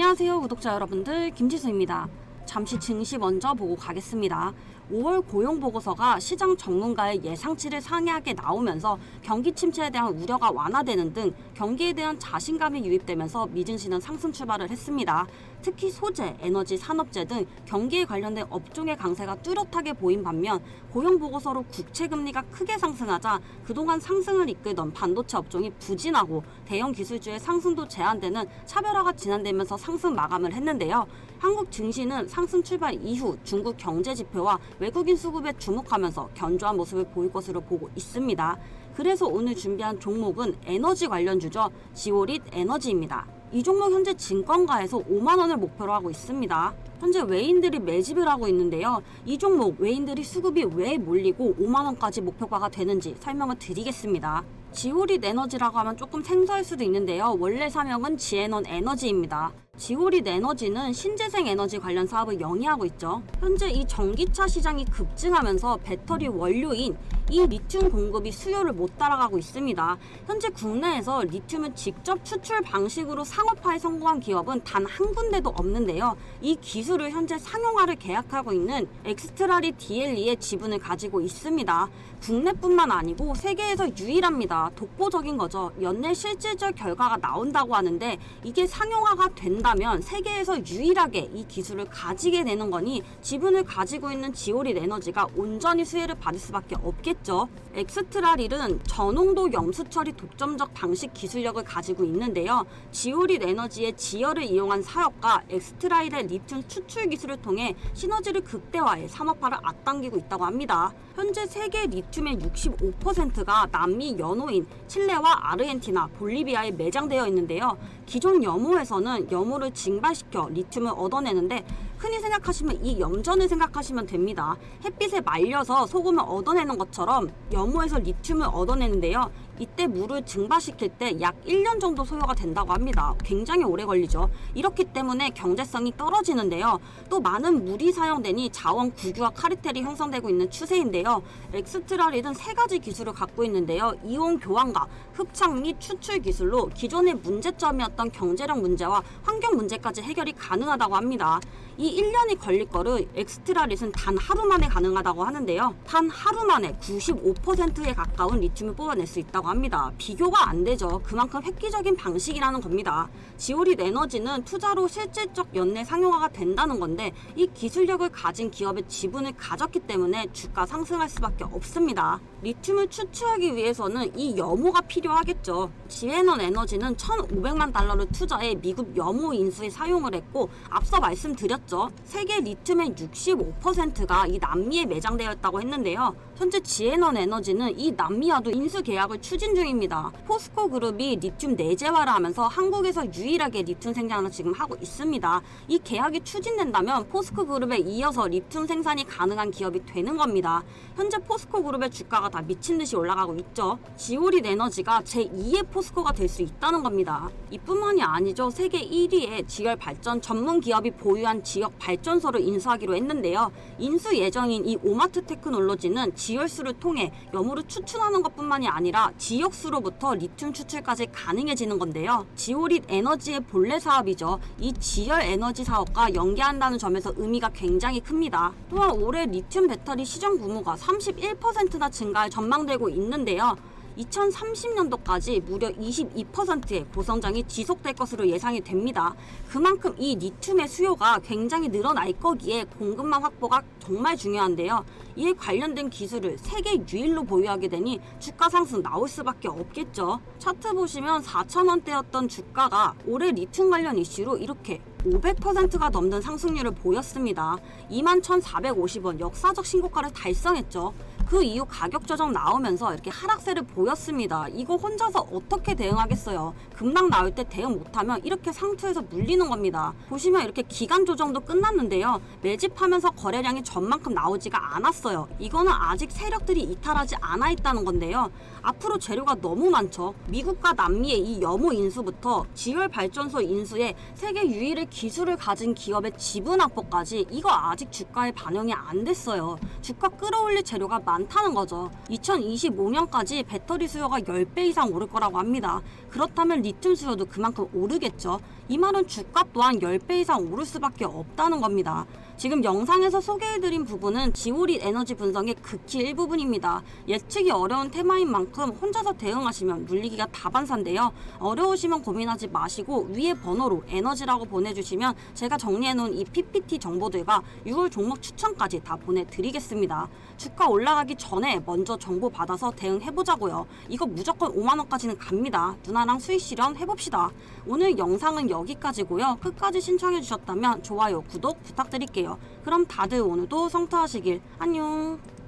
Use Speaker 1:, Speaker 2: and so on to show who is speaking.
Speaker 1: 안녕하세요 구독자 여러분들 김지수입니다. 잠시 증시 먼저 보고 가겠습니다. 5월 고용보고서가 시장 전문가의 예상치를 상회하게 나오면서 경기 침체에 대한 우려가 완화되는 등 경기에 대한 자신감이 유입되면서 미증시는 상승 출발을 했습니다. 특히 소재, 에너지, 산업재 등 경기에 관련된 업종의 강세가 뚜렷하게 보인 반면 고용보고서로 국채금리가 크게 상승하자 그동안 상승을 이끌던 반도체 업종이 부진하고 대형 기술주의 상승도 제한되는 차별화가 진행되면서 상승 마감을 했는데요. 한국 증시는 상승 출발 이후 중국 경제 지표와 외국인 수급에 주목하면서 견조한 모습을 보일 것으로 보고 있습니다. 그래서 오늘 준비한 종목은 에너지 관련주죠. 지오릿 에너지입니다. 이 종목 현재 증권가에서 5만 원을 목표로 하고 있습니다. 현재 외인들이 매집을 하고 있는데요. 이 종목 외인들이 수급이 왜 몰리고 5만 원까지 목표가가 되는지 설명을 드리겠습니다. 지오릿 에너지라고 하면 조금 생소할 수도 있는데요. 원래 사명은 지에넌 에너지입니다. 지오릿 에너지는 신재생 에너지 관련 사업을 영위하고 있죠. 현재 이 전기차 시장이 급증하면서 배터리 원료인 이 리튬 공급이 수요를 못 따라가고 있습니다. 현재 국내에서 리튬을 직접 추출 방식으로 상업화에 성공한 기업은 단 한 군데도 없는데요. 이 기술을 현재 상용화를 계약하고 있는 엑스트라리 DLE의 지분을 가지고 있습니다. 국내뿐만 아니고 세계에서 유일합니다. 독보적인 거죠. 연내 실질적 결과가 나온다고 하는데 이게 상용화가 된다 면 세계에서 유일하게 이 기술을 가지게 되는 거니 지분을 가지고 있는 지오릿 에너지가 온전히 수혜를 받을 수밖에 없겠죠. 엑스트라릴은 저농도 염수 처리 독점적 방식 기술력을 가지고 있는데요. 지오릿 에너지의 지열을 이용한 사업과 엑스트라일의 리튬 추출 기술을 통해 시너지를 극대화해 산업화를 앞당기고 있다고 합니다. 현재 세계 리튬의 65%가 남미 연호인 칠레와 아르헨티나, 볼리비아에 매장되어 있는데요. 기존 염호에서는 염호 를 증발시켜 리튬을 얻어내는데 흔히 생각하시면 이 염전을 생각하시면 됩니다. 햇빛에 말려서 소금을 얻어내는 것처럼 염호에서 리튬을 얻어내는데요. 이때 물을 증발시킬 때 약 1년 정도 소요가 된다고 합니다. 굉장히 오래 걸리죠. 이렇기 때문에 경제성이 떨어지는데요. 또 많은 물이 사용되니 자원 구규와 카르텔이 형성되고 있는 추세인데요. 엑스트라릴은 세 가지 기술을 갖고 있는데요. 이온 교환과 흡착 및 추출 기술로 기존의 문제점이었던 경제력 문제와 환경 문제까지 해결이 가능하다고 합니다. 이 1년이 걸릴 거를 엑스트라릿은 단 하루 만에 가능하다고 하는데요. 단 하루 만에 95%에 가까운 리튬을 뽑아낼 수 있다고 합니다. 비교가 안 되죠. 그만큼 획기적인 방식이라는 겁니다. 지오릿 에너지는 투자로 실질적 연내 상용화가 된다는 건데 이 기술력을 가진 기업의 지분을 가졌기 때문에 주가 상승할 수밖에 없습니다. 리튬을 추출하기 위해서는 이 염호가 필요하겠죠. 지에넌 에너지는 1,500만 달러를 투자해 미국 염호 인수에 사용을 했고 앞서 말씀드렸죠. 세계 리튬의 65%가 이 남미에 매장되어 있다고 했는데요. 현재 지에넌 에너지는 이 남미와도 인수 계약을 추진 중입니다. 포스코 그룹이 리튬 내재화를 하면서 한국에서 유일하게 리튬 생산을 지금 하고 있습니다. 이 계약이 추진된다면 포스코 그룹에 이어서 리튬 생산이 가능한 기업이 되는 겁니다. 현재 포스코 그룹의 주가가 다 미친 듯이 올라가고 있죠. 지오릿 에너지가 제2의 포스코가 될 수 있다는 겁니다. 이뿐만이 아니죠. 세계 1위의 지열 발전 전문 기업이 보유한 지역 발전소를 인수하기로 했는데요. 인수 예정인 이 오마트 테크놀로지는 지열수를 통해 염호를 추출하는 것뿐만이 아니라 지역수로부터 리튬 추출까지 가능해지는 건데요. 지오릿 에너지의 본래 사업이죠. 이 지열 에너지 사업과 연계한다는 점에서 의미가 굉장히 큽니다. 또한 올해 리튬 배터리 시장 규모가 31%나 증가할 전망되고 있는데요. 2030년도까지 무려 22%의 고성장이 지속될 것으로 예상이 됩니다. 그만큼 이 리튬의 수요가 굉장히 늘어날 거기에 공급망 확보가 정말 중요한데요. 이에 관련된 기술을 세계 유일로 보유하게 되니 주가 상승 나올 수밖에 없겠죠. 차트 보시면 4,000원대였던 주가가 올해 리튬 관련 이슈로 이렇게 500%가 넘는 상승률을 보였습니다. 21,450원 역사적 신고가를 달성했죠. 그 이후 가격 조정 나오면서 이렇게 하락세를 보였습니다. 이거 혼자서 어떻게 대응하겠어요? 급락 나올 때 대응 못하면 이렇게 상투에서 물리는 겁니다. 보시면 이렇게 기간 조정도 끝났는데요. 매집하면서 거래량이 전만큼 나오지가 않았어요. 이거는 아직 세력들이 이탈하지 않아 있다는 건데요. 앞으로 재료가 너무 많죠. 미국과 남미의 이 염호 인수부터 지열 발전소 인수에 세계 유일의 기술을 가진 기업의 지분 확보까지 이거 아직 주가에 반영이 안 됐어요. 주가 끌어올릴 재료가 많 많다는 거죠. 2025년까지 배터리 수요가 10배 이상 오를 거라고 합니다. 그렇다면 리튬 수요도 그만큼 오르겠죠. 이 말은 주가 또한 10배 이상 오를 수밖에 없다는 겁니다. 지금 영상에서 소개해드린 부분은 지오릿 에너지 분석의 극히 일부분입니다. 예측이 어려운 테마인 만큼 혼자서 대응하시면 물리기가 다반사인데요. 어려우시면 고민하지 마시고 위에 번호로 에너지라고 보내주시면 제가 정리해놓은 이 PPT 정보들과 6월 종목 추천까지 다 보내드리겠습니다. 주가 올라가 기 전에 먼저 정보 받아서 대응해보자고요. 이거 무조건 5만원까지는 갑니다. 누나랑 수익 실현 해봅시다. 오늘 영상은 여기까지고요. 끝까지 신청해주셨다면 좋아요, 구독 부탁드릴게요. 그럼 다들 오늘도 성투하시길 안녕.